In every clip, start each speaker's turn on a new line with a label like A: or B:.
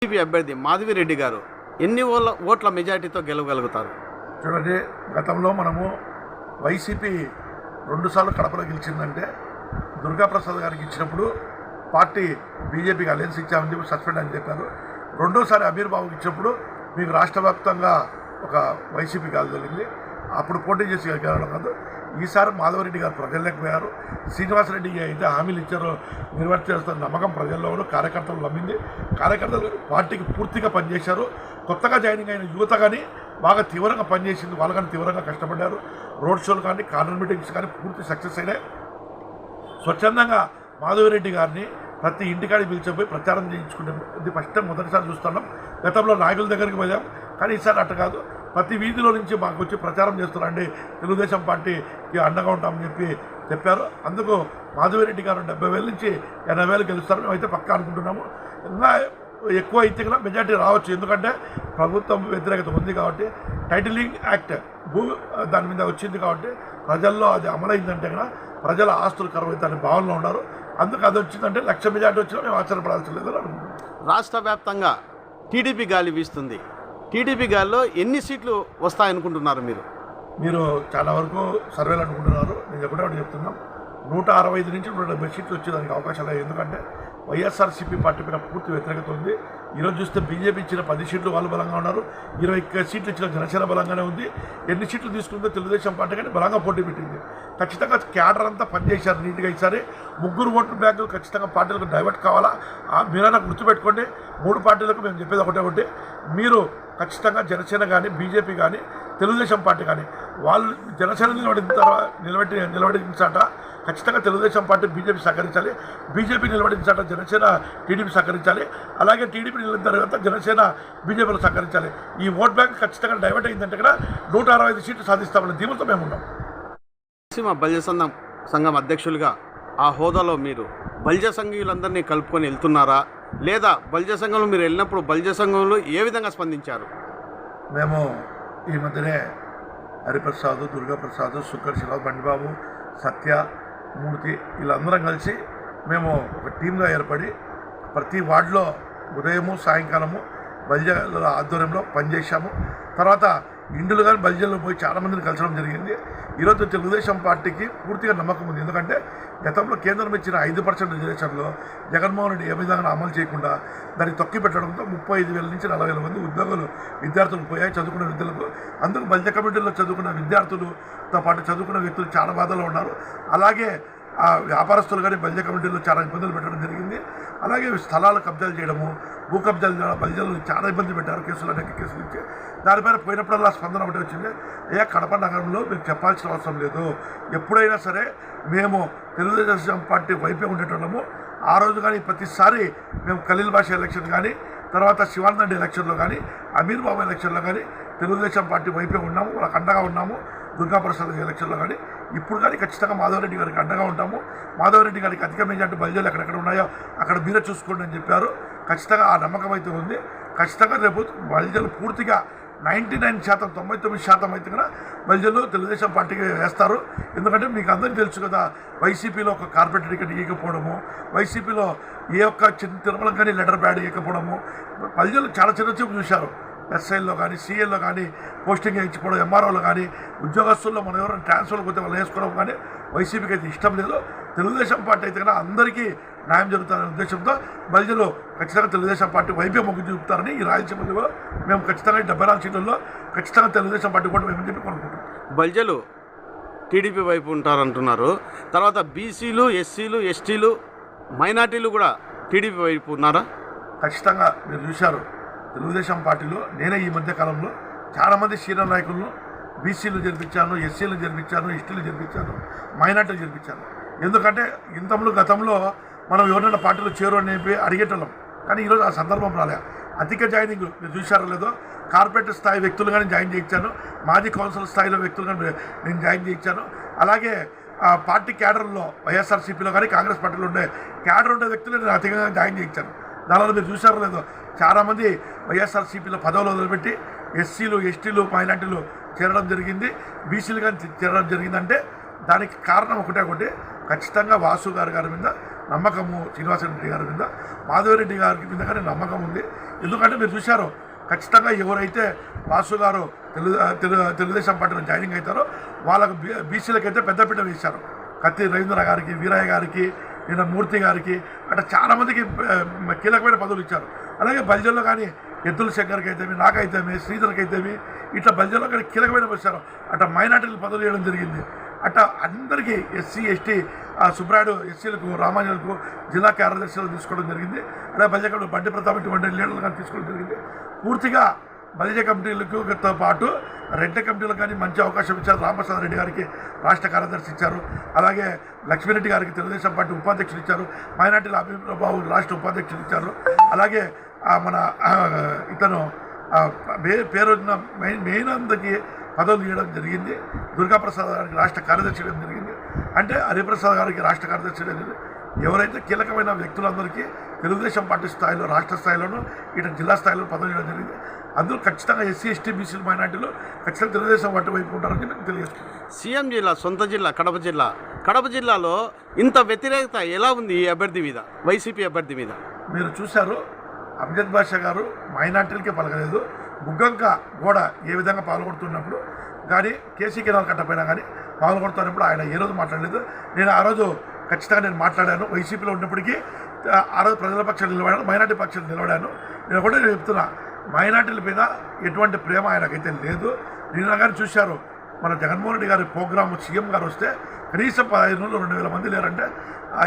A: TDP అభ్యర్థి మాధవిరెడ్డి గారు ఎన్ని ఓట్ల ఓట్ల మెజార్టీతో గెలవగలుగుతారు?
B: చూడండి గతంలో మనము వైసీపీ రెండుసార్లు కడపలో గెలిచిందంటే దుర్గాప్రసాద్ గారికి ఇచ్చినప్పుడు పార్టీ బీజేపీకి అలయన్స్ ఇచ్చామని చెప్పి సస్పెండ్ అని చెప్పారు. రెండోసారి అమీర్ బాబుకి ఇచ్చినప్పుడు మీకు రాష్ట్ర వ్యాప్తంగా ఒక వైసీపీ గాలి జరిగింది అప్పుడు పోటీ చేసి గెలవడం కాదు. ఈసారి మాధవరెడ్డి గారు ప్రజల్లోకి పోయారు. శ్రీనివాసరెడ్డి అయితే హామీలు ఇచ్చారో. నిర్వర్తిస్తున్న నమ్మకం ప్రజల్లో కార్యకర్తలు నమ్మింది. కార్యకర్తలు పార్టీకి పూర్తిగా పనిచేశారు. కొత్తగా జాయినింగ్ అయిన యువత కానీ బాగా తీవ్రంగా పనిచేసింది. వాళ్ళకని తీవ్రంగా కష్టపడ్డారు. రోడ్ షోలు కానీ కార్నర్ మీటింగ్స్ కానీ పూర్తి సక్సెస్ అయినాయి. స్వచ్ఛందంగా మాధవిరెడ్డి గారిని ప్రతి ఇంటికాడి పిలిచిపోయి ప్రచారం చేయించుకుంటాం ఇది ఫస్ట్ టైం మొదటిసారి చూస్తున్నాం. గతంలో నాయకుల దగ్గరికి పోయాం. కానీ ఈసారి అట్ట కాదు. ప్రతి వీధిలో నుంచి మాకు వచ్చి ప్రచారం చేస్తున్నారండి. తెలుగుదేశం పార్టీకి అండగా ఉంటామని చెప్పి చెప్పారు. అందుకు మాధవిరెడ్డి గారు డెబ్బై వేల నుంచి ఎనభై వేలు గెలుస్తారు. మేమైతే పక్కా అనుకుంటున్నాము. ఇంకా ఎక్కువ అయితే కూడా మెజార్టీ రావచ్చు. ఎందుకంటే ప్రభుత్వం వ్యతిరేకత ఉంది కాబట్టి టైటిలింగ్ యాక్ట్ భూ దాని మీద వచ్చింది కాబట్టి ప్రజల్లో అది అమలైందంటే కూడా ప్రజల ఆస్తులు కరువైతే భావనలో ఉన్నారు. అందుకు అది వచ్చిందంటే లక్ష మెజార్టీ వచ్చినా మేము ఆశ్చర్యపడాల్సి లేదు అనుకుంటున్నాం.
A: రాష్ట్ర వ్యాప్తంగా టీడీపీ గాలి వీస్తుంది. టీడీపీ గాలిలో ఎన్ని సీట్లు వస్తాయనుకుంటున్నారు మీరు?
B: మీరు చాలా వరకు సర్వేలు అనుకుంటున్నారు నేను ఒకటే ఒకటి చెప్తున్నాం నూట అరవై ఐదు నుంచి నూట డెబ్బై సీట్లు వచ్చేదానికి అవకాశాలు ఎందుకంటే వైఎస్ఆర్సీపీ పార్టీ మీద పూర్తి వ్యతిరేకత ఉంది. ఈరోజు చూస్తే బీజేపీ ఇచ్చిన పది సీట్లు వాళ్ళు బలంగా ఉన్నారు. ఇరవై సీట్లు ఇచ్చిన జనసేన బలంగానే ఉంది. ఎన్ని సీట్లు తీసుకుందో తెలుగుదేశం పార్టీ కానీ బలంగా పోటీ పెట్టింది. ఖచ్చితంగా క్యాడర్ అంతా పనిచేశారు నీట్గా ఈసారి. ముగ్గురు ఓట్లు బ్యాంకులు ఖచ్చితంగా పార్టీలకు డైవర్ట్ కావాలా? మీరైనా గుర్తుపెట్టుకోండి. మూడు పార్టీలకు మేము చెప్పేది ఒకటే ఒకటి. మీరు ఖచ్చితంగా జనసేన కానీ బీజేపీ కానీ తెలుగుదేశం పార్టీ కానీ వాళ్ళు జనసేన నిలబడిన తర్వాత నిలబెట్టి నిలబడించాట ఖచ్చితంగా తెలుగుదేశం పార్టీ బీజేపీ సహకరించాలి. బీజేపీ నిలబడించాట జనసేన టీడీపీ సహకరించాలి. అలాగే టీడీపీ నిలబడిన తర్వాత జనసేన బీజేపీలో సహకరించాలి. ఈ ఓట్ బ్యాంక్ ఖచ్చితంగా డైవర్ట్ అయిందంటే కూడా నూట అరవై ఐదు సీట్లు సాధిస్తామని దీవులతో మేము ఉన్నాం.
A: మా సంఘం సంఘం అధ్యక్షులుగా ఆ హోదాలో మీరు బల్జ సంఘీయులందరినీ కలుపుకొని వెళ్తున్నారా? లేదా బల్జ సంఘంలో మీరు వెళ్ళినప్పుడు బల్జ సంఘంలో ఏ విధంగా స్పందించారు?
B: మేము ఈ మధ్యనే హరిప్రసాద్ దుర్గాప్రసాద్ శుక్కర్ బండిబాబు సత్య మూర్తి వీళ్ళందరం కలిసి మేము ఒక టీంగా ఏర్పడి ప్రతి వార్డులో ఉదయము సాయంకాలము బల్జల ఆధ్వర్యంలో పనిచేశాము. తర్వాత ఇండ్లు కానీ బల్జల్లో పోయి చాలామందిని కలిసడం జరిగింది. ఈరోజు తెలుగుదేశం పార్టీకి పూర్తిగా నమ్మకం ఉంది. ఎందుకంటే గతంలో కేంద్రం ఇచ్చిన ఐదు పర్సెంట్ రిజర్వేషన్లో జగన్మోహన్ రెడ్డి ఏ విధంగా అమలు చేయకుండా దాన్ని తొక్కి పెట్టడంతో ముప్పై ఐదు వేల నుంచి నలభై వేల మంది ఉద్యోగులు విద్యార్థులు పోయాయి చదువుకున్న విద్యలకు అందుకు బల్జ కమిటీలో చదువుకున్న విద్యార్థులతో పాటు చదువుకున్న వ్యక్తులు చాలా బాధలో ఉన్నారు. అలాగే ఆ వ్యాపారస్తులు కానీ బల్జ కమిటీలో చాలా ఇబ్బందులు పెట్టడం జరిగింది. అలాగే స్థలాలు కబ్జాలు చేయడము భూ కబ్జాలు చాలా ఇబ్బంది పెట్టారు కేసులు అనేక కేసులు ఇచ్చి. దానిపైన పోయినప్పుడల్లా స్పందన ఒకటి వచ్చింది. ఏ కడప నగరంలో మీకు చెప్పాల్సిన అవసరం లేదు. ఎప్పుడైనా సరే మేము తెలుగుదేశం పార్టీ వైపే ఉండేటోళ్ళము. ఆ రోజు కానీ ప్రతిసారి మేము ఖలీల్ భాష ఎలక్షన్ కానీ తర్వాత శివానంద్ ఎలక్షన్లో కానీ అమీర్ బాబు ఎలక్షన్లో కానీ తెలుగుదేశం పార్టీ వైపే ఉన్నాము. వాళ్ళకి అండగా ఉన్నాము. దుర్గాప్రసాద్ ఎలక్షన్లో కానీ. ఇప్పుడు కానీ ఖచ్చితంగా మాధవరెడ్డి గారికి అండగా ఉంటాము. మాధవరెడ్డి గారికి అధిక మెజార్టీ బయలుదేరి ఎక్కడెక్కడ ఉన్నాయో అక్కడ మీరే చూసుకోండి అని చెప్పారు. ఖచ్చితంగా ఆ నమ్మకం అయితే ఉంది. ఖచ్చితంగా రేపు బయలుదేరి పూర్తిగా నైంటీ నైన్ శాతం తొంభై తొమ్మిది శాతం అయితే కూడా బయలుదేరు తెలుగుదేశం పార్టీకి వేస్తారు. ఎందుకంటే మీకు అందరికీ తెలుసు కదా వైసీపీలో ఒక కార్పొరేట్ టికెట్ ఇవ్వకపోవడము వైసీపీలో ఏ ఒక్క చిన్న తిరుమల కానీ లెటర్ ప్యాడ్ ఇవ్వకపోవడము ప్రజలు చాలా చిన్న చూపు చూశారు. ఎస్ఐల్లో కానీ సీఎల్లో కానీ పోస్టింగ్ ఇచ్చిపోవడం ఎంఆర్ఓలో కానీ ఉద్యోగస్తుల్లో మనం ఎవరైనా ట్రాన్స్ఫర్ పోతే వాళ్ళు వేసుకోవడం కానీ వైసీపీకి అయితే ఇష్టం లేదు. తెలుగుదేశం పార్టీ అయితే కన్నా అందరికీ న్యాయం జరుగుతుందనే ఉద్దేశంతో బలిజలు ఖచ్చితంగా తెలుగుదేశం పార్టీ వైపే మొగ్గు చూపుతారని ఈ రాయలసీమలో మేము ఖచ్చితంగా డెబ్బై నాలుగు సీట్లలో ఖచ్చితంగా తెలుగుదేశం పార్టీ కూడా మేము చెప్పి కొనుక్కుంటాం.
A: బల్జలు టీడీపీ వైపు ఉంటారంటున్నారు. తర్వాత బీసీలు ఎస్సీలు ఎస్టీలు మైనార్టీలు కూడా టీడీపీ వైపు ఉన్నారా?
B: ఖచ్చితంగా మీరు చూశారు. తెలుగుదేశం పార్టీలో నేనే ఈ మధ్య కాలంలో చాలామంది సీనియర్ నాయకులను బీసీలు జరిపించాను ఎస్సీలు జరిపించాను ఎస్టీలు జరిపించాను మైనార్టీలు జరిపించాను. ఎందుకంటే ఇంతములు గతంలో మనం ఎవరైనా పార్టీలో చేరు అని చెప్పి అడిగేటోళ్ళం. కానీ ఈరోజు ఆ సందర్భం రాలే. అధిక జాయినింగ్ మీరు చూశారో లేదో కార్పొరేట్ స్థాయి వ్యక్తులు కానీ జాయిన్ చేయించాను. మాజీ కౌన్సిల్ స్థాయిలో వ్యక్తులు కానీ నేను జాయిన్ చేయించాను. అలాగే పార్టీ క్యాడర్లో వైఎస్ఆర్సీపీలో కానీ కాంగ్రెస్ పార్టీలో ఉండే క్యాడర్ ఉండే వ్యక్తులు నేను అధికంగా జాయిన్ చేయించాను. దానిలో మీరు చూసారో లేదో చాలామంది వైఎస్ఆర్సీపీలో పదవులు వదిలిపెట్టి ఎస్సీలు ఎస్టీలు మైనార్టీలు చేరడం జరిగింది. బీసీలు కానీ చేరడం జరిగిందంటే దానికి కారణం ఒకటే ఒకటి ఖచ్చితంగా వాసు గారి గారి మీద నమ్మకము శ్రీనివాసరెడ్డి గారి మీద మాధవరెడ్డి గారి మీద కానీ నమ్మకం ఉంది. ఎందుకంటే మీరు చూశారు ఖచ్చితంగా ఎవరైతే వాసు గారు తెలుగు తెలుగు తెలుగుదేశం పార్టీలో జాయినింగ్ అవుతారో వాళ్ళకు బీ బీసీలకైతే పెద్దపీట వేశారు. కత్తి రవీంద్ర గారికి వీరయ్య గారికి నిన్న మూర్తి గారికి అట్లా చాలామందికి కీలకమైన పదవులు ఇచ్చారు. అలాగే బల్జల్లో కానీ ఎద్దుల శంకర్కి అయితేమి నాకైతేమి శ్రీధర్కి అయితేమి ఇట్లా బల్జల్లో కానీ కీలకమైన వచ్చారు అట్లా మైనార్టీలు పదవులు ఇవ్వడం జరిగింది. అట్లా అందరికీ ఎస్సీ ఎస్టీ సుబ్రాయుడు ఎస్సీలకు రామానులకు జిల్లా కార్యదర్శులు తీసుకోవడం జరిగింది. అలాగే బల్జకప్పుడు బండి ప్రతాప్ ఇటువంటి లీడర్లు కానీ తీసుకోవడం జరిగింది. పూర్తిగా బలిజ కమిటీలకు తో పాటు రెంట కమిటీలకు కానీ మంచి అవకాశం ఇచ్చారు. రామప్రసాద్ రెడ్డి గారికి రాష్ట్ర కార్యదర్శి ఇచ్చారు. అలాగే లక్ష్మీరెడ్డి గారికి తెలుగుదేశం పార్టీ ఉపాధ్యక్షులు ఇచ్చారు. మైనార్టీల అభిప్రాబాబు రాష్ట్ర ఉపాధ్యక్షులు ఇచ్చారు. అలాగే మన ఇతను పేరు వచ్చిన పేరున్న మెయిన్ మెయిన్ అందరికి పదవులు ఇవ్వడం జరిగింది. దుర్గాప్రసాద్ గారికి రాష్ట్ర కార్యదర్శి ఇవ్వడం జరిగింది. అంటే హరిప్రసాద్ గారికి రాష్ట్ర కార్యదర్శి ఇవ్వడం జరిగింది. ఎవరైతే కీలకమైన వ్యక్తులందరికీ తెలుగుదేశం పార్టీ స్థాయిలో రాష్ట్ర స్థాయిలోనూ ఇటు జిల్లా స్థాయిలో పదవి ఇవ్వడం జరిగింది. అందులో ఖచ్చితంగా ఎస్సీ ఎస్టీ బీసీ మైనార్టీలు ఖచ్చితంగా తెలుగుదేశం పార్టీ వైపు ఉంటారని నేను తెలియజేస్తున్నాను
A: సీఎం జిల్లా సొంత జిల్లా కడప జిల్లా. కడప జిల్లాలో ఇంత వ్యతిరేకత ఎలా ఉంది ఈ అభ్యర్థి మీద వైసీపీ అభ్యర్థి మీద?
B: మీరు చూశారు అమ్జద్ బాషా గారు మైనార్టీలకే పలకలేదు. బుగ్గంక గోడ ఏ విధంగా పాల్గొడుతున్నప్పుడు కానీ కేసీ కెనాల్ కట్టపోయినా కానీ పాల్గొడుతున్నప్పుడు ఆయన ఏ రోజు మాట్లాడలేదు. నేను ఆ రోజు ఖచ్చితంగా నేను మాట్లాడాను. వైసీపీలో ఉన్నప్పటికీ ఆ, రోజు ప్రజల పక్షాలు నిలబడాను మైనార్టీ పక్షాలు నిలబడాను. నేను కూడా నేను చెప్తున్నా మైనార్టీల మీద ఎటువంటి ప్రేమ ఆయనకైతే లేదు. నిన్న కానీ చూశారు మన జగన్మోహన్ రెడ్డి గారి ప్రోగ్రామ్ సీఎం గారు వస్తే కనీసం పదహైదు రోజులు రెండు వేల మంది లేరంటే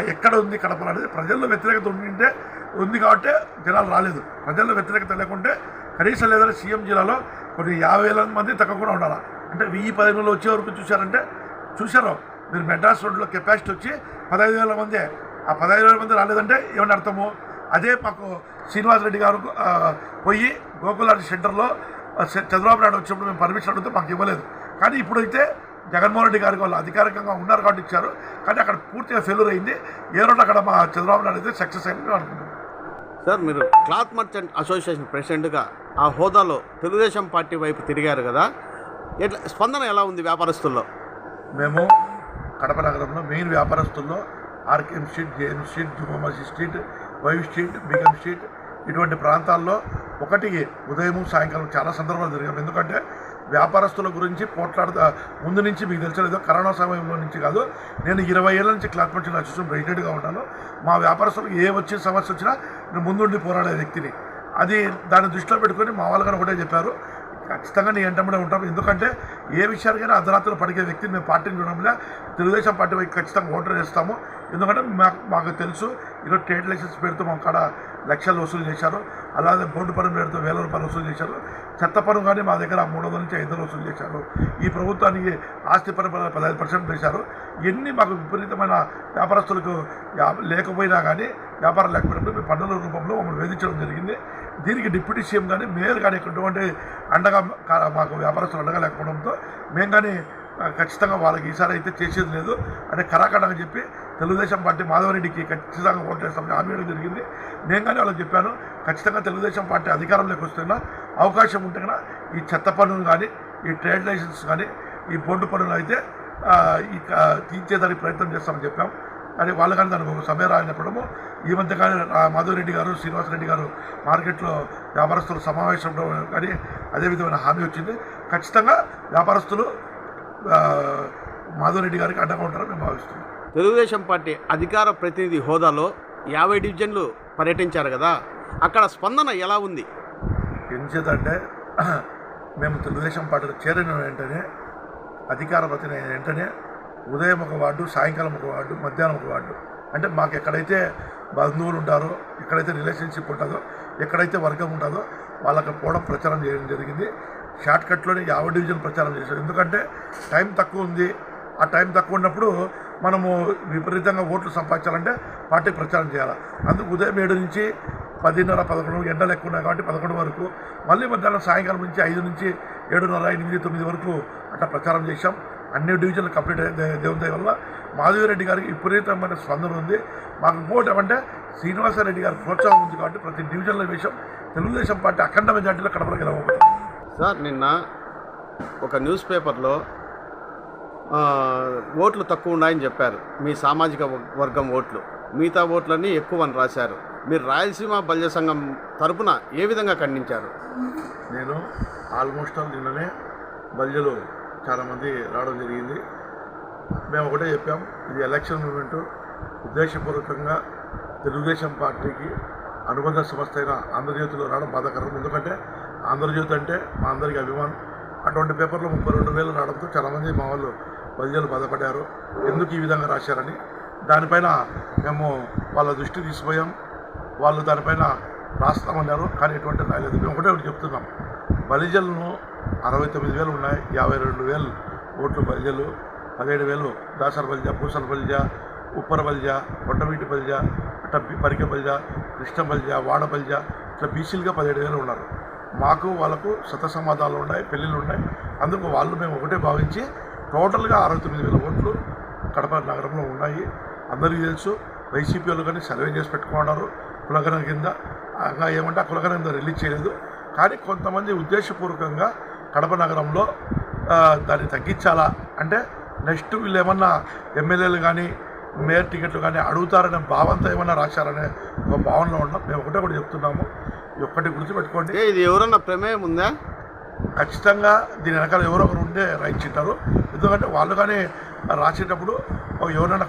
B: ఎక్కడ ఉంది కడపలు అనేది ప్రజల్లో వ్యతిరేకత ఉండింటే ఉంది కాబట్టి జనాలు రాలేదు. ప్రజల్లో వ్యతిరేకత లేకుంటే కనీసం లేదంటే సీఎం జిల్లాలో కొన్ని యాభై వేల మంది తగ్గకుండా ఉండాలి? అంటే వెయ్యి పదిహేను వచ్చే వరకు చూశారంటే చూశారు. మీరు మెడ్రాస్ రోడ్లో కెపాసిటీ వచ్చి పదహైదు వేల మంది. ఆ పదహైదు వేల మంది రాలేదంటే ఏమని అర్థము? అదే మాకు శ్రీనివాస్ రెడ్డి గారు పోయి గోకులాడి సెంటర్లో చంద్రబాబు నాయుడు వచ్చినప్పుడు మేము పర్మిషన్ అడిగితే మాకు ఇవ్వలేదు. కానీ ఇప్పుడైతే జగన్మోహన్ రెడ్డి గారికి వాళ్ళు అధికారికంగా ఉన్నారు కాబట్టి ఇచ్చారు. కానీ అక్కడ పూర్తిగా ఫెయిల్యూర్ అయింది. ఏ రోజు అక్కడ మా చంద్రబాబు నాయుడు అయితే సక్సెస్ అయింది అనుకుంటున్నాం.
A: సార్ మీరు క్లాత్ మర్చెంట్ అసోసియేషన్ ప్రెసిడెంట్గా ఆ హోదాలో తెలుగుదేశం పార్టీ వైపు తిరిగారు కదా. ఎట్లా స్పందన ఎలా ఉంది వ్యాపారస్తుల్లో?
B: మేము కడప నగరంలో main వ్యాపారస్తుల్లో RKM street JM street Jumma Masjid street YV street Begum street ఇటువంటి ప్రాంతాల్లో ఒకటి ఉదయం సాయంకాలం చాలా సందర్భాలు జరిగాయి. ఎందుకంటే వ్యాపారస్తుల గురించి పోట్లాడుతా ముందు నుంచి మీకు తెలిసలేదో కరోనా సమయంలో నుంచి కాదు. నేను ఇరవై ఏళ్ళ నుంచి క్లాత్ మర్చెంట్ అసోసియేషన్ ప్రెసిడెంట్గా ఉంటాను. మా వ్యాపారస్తులకు ఏ వచ్చే సమస్య వచ్చినా నేను ముందుండి పోరాడే వ్యక్తిని. అది దాన్ని దృష్టిలో పెట్టుకొని మా వాళ్ళు కూడా ఒకటే చెప్పారు. ఖచ్చితంగా నీ వెంటబడే ఉంటాం. ఎందుకంటే ఏ విషయానికైనా అర్ధరాత్రులు పడిగే వ్యక్తిని మేము పార్టీని చూడడంలో తెలుగుదేశం పార్టీ వైపు ఖచ్చితంగా ఓటర్ చేస్తాము ఎందుకంటే మాకు మాకు తెలుసు ఈరోజు ట్రేడ్ లైసెన్స్ పెడుతూ మా కాడ లక్షలు వసూలు చేశారు. అలాగే బోర్డు పనులు పెడుతూ వేల రూపాయలు వసూలు చేశారు. చెత్త పన్ను కానీ మా దగ్గర మూడు వందల నుంచి ఐదు వసూలు చేశారు. ఈ ప్రభుత్వానికి ఆస్తి పన్ను పదహైదు పర్సెంట్ వేశారు. ఇవన్నీ మాకు విపరీతమైన వ్యాపారస్తులకు లేకపోయినా కానీ వ్యాపారం లేకపోయినప్పుడు మేము పన్నుల రూపంలో మమ్మల్ని వేధించడం జరిగింది. దీనికి డిప్యూటీ సీఎం కానీ మేయర్ కానీ ఎటువంటి అండగా కా- మాకు వ్యాపారస్తులు అండగా లేకపోవడంతో మేము కానీ ఖచ్చితంగా వాళ్ళకి ఈసారి అయితే చేసేది లేదు. అంటే కరాఖండగా చెప్పి తెలుగుదేశం పార్టీ మాధవరెడ్డికి ఖచ్చితంగా ఓటు వేస్తామని హామీ జరిగింది. నేను కానీ వాళ్ళకి చెప్పాను ఖచ్చితంగా తెలుగుదేశం పార్టీ అధికారంలోకి వస్తున్నా అవకాశం ఉంటే కన్నా ఈ చెత్త పనులు కానీ ఈ ట్రేడ్ లైసెన్స్ కానీ ఈ బోర్డు పన్నులు అయితే ఈ తీర్చేదానికి ప్రయత్నం చేస్తామని చెప్పాం. కానీ వాళ్ళు కానీ ఒక సమయం రాయినప్పుడము ఈ మధ్య కానీ మాధవరెడ్డి గారు శ్రీనివాసరెడ్డి గారు మార్కెట్లో వ్యాపారస్తులు సమావేశం అవడం కానీ అదే విధమైన హామీ వచ్చింది. ఖచ్చితంగా వ్యాపారస్తులు మాధవరెడ్డి గారికి అండగా ఉంటారని మేము భావిస్తున్నాం.
A: తెలుగుదేశం పార్టీ అధికార ప్రతినిధి హోదాలో యాభై డివిజన్లు పర్యటించారు కదా అక్కడ స్పందన ఎలా ఉంది?
B: ఎందుచేతంటే మేము తెలుగుదేశం పార్టీలో చేరిన వెంటనే అధికార ప్రతినిధి వెంటనే ఉదయం ఒక వార్డు సాయంకాలం ఒక వార్డు మధ్యాహ్నం ఒక వార్డు. అంటే మాకు ఎక్కడైతే బంధువులు ఉంటారో ఎక్కడైతే రిలేషన్షిప్ ఉంటుందో ఎక్కడైతే వర్గం ఉంటుందో వాళ్ళకి పోవడం ప్రచారం చేయడం జరిగింది. షార్ట్ కట్లోనే యాభై డివిజన్ ప్రచారం చేశారు. ఎందుకంటే టైం తక్కువ ఉంది. ఆ టైం తక్కువ ఉన్నప్పుడు మనము విపరీతంగా ఓట్లు సంపాదించాలంటే పార్టీ ప్రచారం చేయాలి. అందుకు ఉదయం ఏడు నుంచి పదిన్నర పదకొండు ఎండలు ఎక్కువ ఉన్నాయి కాబట్టి పదకొండు వరకు మళ్ళీ మధ్యాహ్నం సాయంకాలం నుంచి ఐదు నుంచి ఏడున్నర ఎనిమిది తొమ్మిది వరకు అట్లా ప్రచారం చేశాం. అన్ని డివిజన్లు కంప్లీట్ అయ్యే దేవుని దయ వల్ల మాధవిరెడ్డి గారికి విపరీతమైన స్పందన ఉంది. మాకు ఇంకోటి ఏమంటే శ్రీనివాసరెడ్డి గారి ప్రోత్సాహం ఉంది కాబట్టి ప్రతి డివిజన్లో వేసాం తెలుగుదేశం పార్టీ అఖండ మెజార్టీలో కడపలో గెలవబోతుంది
A: సార్ నిన్న ఒక న్యూస్ పేపర్లో ఓట్లు తక్కువ ఉన్నాయని చెప్పారు. మీ సామాజిక వర్గం ఓట్లు. మిగతా ఓట్లన్నీ ఎక్కువ అని రాశారు. మీరు రాయలసీమ బల్జ సంఘం తరపున ఏ విధంగా ఖండించారు?
B: నేను ఆల్మోస్ట్ ఆల్ నిన్ననే బల్జలు చాలామంది రావడం జరిగింది. మేము ఒకటే చెప్పాం ఇది ఎలక్షన్ మూమెంట్ ఉద్దేశపూర్వకంగా తెలుగుదేశం పార్టీకి అనుబంధ సంస్థ అయిన ఆంధ్రజ్యోతిలో రావడం బాధాకరం. ఎందుకంటే ఆంధ్రజ్యోతి అంటే మా అందరికీ అభిమానం. అటువంటి పేపర్లో ముప్పై రెండు వేలు రావడంతో చాలామంది మా వాళ్ళు ప్రజలు బాధపడ్డారు. ఎందుకు ఈ విధంగా రాశారని? దానిపైన మేము వాళ్ళ దృష్టి తీసిపోయాం. వాళ్ళు దానిపైన రాస్తామన్నారు కానీ ఎటువంటి రాయలేదు. మేము ఒకటే ఒకటి చెప్తున్నాం. బలిజలను అరవై తొమ్మిది వేలు ఉన్నాయి. యాభై రెండు వేలు ఓట్లు బలిజలు పదిహేడు వేలు దాసర బలిజ పూసల బలిజ ఉప్పర బలిజ కొండవీటి బలిజ అట్లా పరిక బలిజ కృష్ణ బలిజ వాడ బలిజ ఇట్లా బీసీలుగా పదిహేడు వేలు ఉన్నారు. మాకు వాళ్ళకు శత సమాధానాలు ఉన్నాయి పెళ్ళిళ్ళు ఉన్నాయి. అందుకు వాళ్ళు మేము ఒకటే భావించి టోటల్గా అరవై తొమ్మిది వేల ఓట్లు కడప నగరంలో ఉన్నాయి. అందరికీ తెలుసు వైసీపీ వాళ్ళు కానీ సర్వే చేసి పెట్టుకున్నారు. కులగణం కింద. ఏమంటే ఆ కులగణం కింద రిలీజ్ చేయలేదు. కానీ కొంతమంది ఉద్దేశపూర్వకంగా కడప నగరంలో దాన్ని తగ్గించాలా? అంటే నెక్స్ట్ వీళ్ళు ఏమన్నా ఎమ్మెల్యేలు కానీ మేయర్ టికెట్లు కానీ అడుగుతారనే భావంతో ఏమన్నా రాశారనే ఒక భావనలో ఉన్నాం. మేము ఒకటే ఒకటి చెప్తున్నాము. ఒక్కటి గుర్తుపెట్టుకోండి.
A: ఇది ఎవరన్నా ప్రమేయం ఉందా?
B: ఖచ్చితంగా దీని వెనకాల ఎవరో ఒకరు ఉండే రాయించింటారు ఎందుకంటే వాళ్ళు కానీ రాసేటప్పుడు ఎవరైనా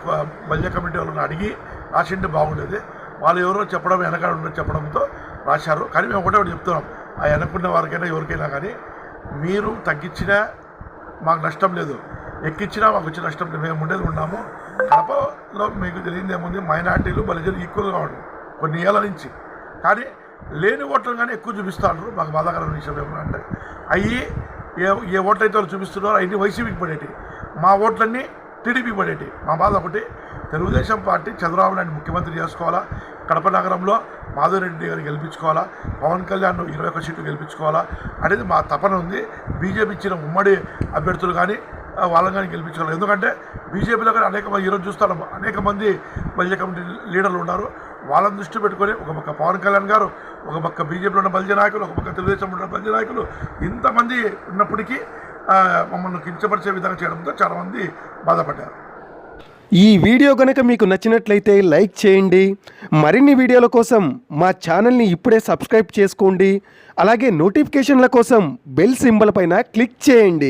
B: బల్య కమిటీ వాళ్ళని అడిగి రాసింటే బాగుండేది. వాళ్ళు ఎవరో చెప్పడం వెనకాల ఉండే చెప్పడంతో రాశారు. కానీ మేము ఒకటే ఒకటి చెప్తున్నాం. ఆ వెనకున్న వారికైనా ఎవరికైనా కానీ మీరు తగ్గించినా మాకు నష్టం లేదు. ఎక్కించినా మాకు వచ్చే నష్టం లేదు. మేము ఉండేది ఉన్నాము. కడపలో మీకు తెలియదు ఏముంది? మైనార్టీలు బలిజలు ఈక్వల్గా ఉన్నాయి కొన్ని ఏళ్ళ నుంచి. కానీ లేని ఓట్లను కానీ ఎక్కువ చూపిస్తారు మాకు బాధాకరమైన విషయం ఏమంటే అవి ఏ ఏ ఓట్లు అయితే వాళ్ళు చూపిస్తున్నారో అవన్నీ వైసీపీకి పడేటి. మా ఓట్లన్నీ టీడీపీ పడేటి. మా బాధ ఒకటి తెలుగుదేశం పార్టీ చంద్రబాబు నాయుడు ముఖ్యమంత్రి చేసుకోవాలా? కడప నగరంలో మాధవరెడ్డి గారిని గెలిపించుకోవాలా? పవన్ కళ్యాణ్ ఇరవై ఒక్క సీట్లు గెలిపించుకోవాలా? అనేది మా తపన ఉంది. బీజేపీ ఇచ్చిన ఉమ్మడి అభ్యర్థులు కానీ వాళ్ళని కానీ గెలిపించుకోవాలి. ఎందుకంటే బీజేపీలో కానీ అనేక మంది ఈరోజు చూస్తాను అనేక మంది బల్జ కమిటీ లీడర్లు ఉన్నారు. వాళ్ళని దృష్టి పెట్టుకొని ఒక పక్క పవన్ కళ్యాణ్ గారు ఒక పక్క బీజేపీలో ఉన్న బల్జ నాయకులు ఒక పక్క తెలుగుదేశంలో ఉన్న బల్జ నాయకులు ఇంతమంది ఉన్నప్పటికీ మమ్మల్ని కించపరిచే విధంగా చేయడంతో చాలామంది బాధపడ్డారు.
C: ఈ వీడియో కనుక మీకు నచ్చినట్లయితే లైక్ చేయండి. మరిన్ని వీడియోల కోసం మా ఛానల్ని ఇప్పుడే సబ్స్క్రైబ్ చేసుకోండి. అలాగే నోటిఫికేషన్ల కోసం బెల్ సింబల్ పైన క్లిక్ చేయండి.